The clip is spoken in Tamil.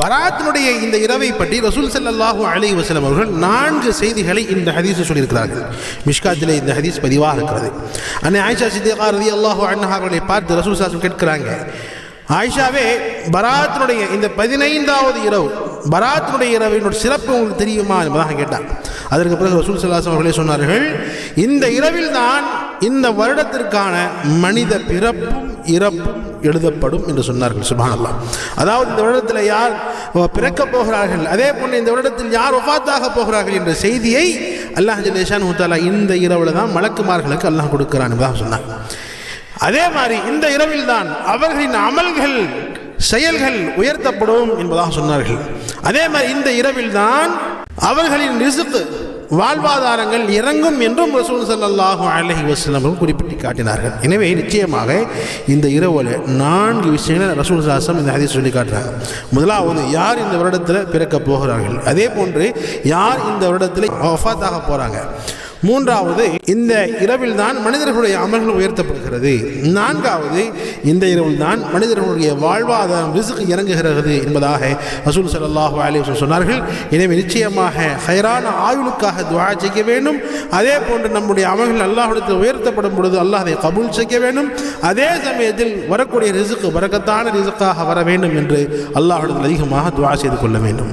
பராத்தினுடைய இந்த இரவை பற்றி ரசூல் ஸல்லல்லாஹு அலி வசலம் அவர்கள் நான்கு செய்திகளை இந்த ஹதீஸை சொல்லியிருக்கிறார்கள். மிஷ்காத்திலே இந்த ஹதீஸ் பதிவாக இருக்கிறது. அன்னை ஆயிஷா சித்திகா அல்லாஹூ அண்ணா அவர்களை பார்த்து ரசூல் சாசம் கேட்கிறாங்க. ஆயிஷாவே பராத்தினுடைய இந்த பதினைந்தாவது இரவு பராத்தினுடைய இரவினுடைய சிறப்பு உங்களுக்கு தெரியுமா என்பதாக கேட்டார் அதற்கு பிறகு ரசூல் சல்லாசம் அவர்களே சொன்னார்கள் இந்த இரவில் தான் இந்த வருடத்திற்கான மனித பிறப்பும் இறப்பும் எழுதப்படும் என்று சொன்னார்கள் சுபானல்லா அதாவது இந்த வருடத்தில் யார் பிறக்கப் போகிறார்கள் அதே போன்று இந்த வருடத்தில் யார் ஒஃபாத்தாக போகிறார்கள் என்ற செய்தியை அல்லாஹ் ஜலேஷான் முத்தாலா இந்த இரவில் தான் மலக்குமார்களுக்கு அல்லாஹ் கொடுக்கிறான் என்பதாக சொன்னார். அதே மாதிரி இந்த இரவில் தான் அவர்களின் அமல்கள் செயல்கள் உயர்த்தப்படும் என்பதாக சொன்னார்கள். அதே மாதிரி இந்த இரவில் தான் அவர்களின் ரிசுக்கு வாழ்வாதாரங்கள் இறங்கும் என்றும் ரசூல் சல்லாஹூ அலஹி வஸ்லமும் குறிப்பிட்டு காட்டினார்கள். எனவே நிச்சயமாக இந்த இரவில் நான்கு விஷயங்களை ரசூல் சாசம் இந்த ஹதீஸ் சொல்லி காட்டுறாங்க. முதலாவது யார் இந்த வருடத்தில் பிறக்க போகிறார்கள்? அதே போன்று யார் இந்த வருடத்தில் ஒஃபாத்தாக போகிறாங்க மூன்றாவது இந்த இரவில் தான் மனிதர்களுடைய அமல்கள் உயர்த்தப்படுகிறது. நான்காவது இந்த இரவில் தான் மனிதர்களுடைய வாழ்வாதாரம் ரிசுக்கு இறங்குகிறது என்பதாக ரசூல் ஸல்லல்லாஹு அலிவசம் சொன்னார்கள். எனவே நிச்சயமாக ஹைரான ஆயுளுக்காக துவா செய்ய வேண்டும். அதே போன்று நம்முடைய அமல்கள் அல்லாஹிடத்தில் உயர்த்தப்படும் பொழுது அல்லாஹ் அதை கபூல் செய்ய வேண்டும். அதே சமயத்தில் வரக்கூடிய ரிசுக்கு வரக்கத்தான ரிசுக்காக வர வேண்டும் என்று அல்லாஹிடத்தில் அதிகமாக துவா செய்து கொள்ள வேண்டும்.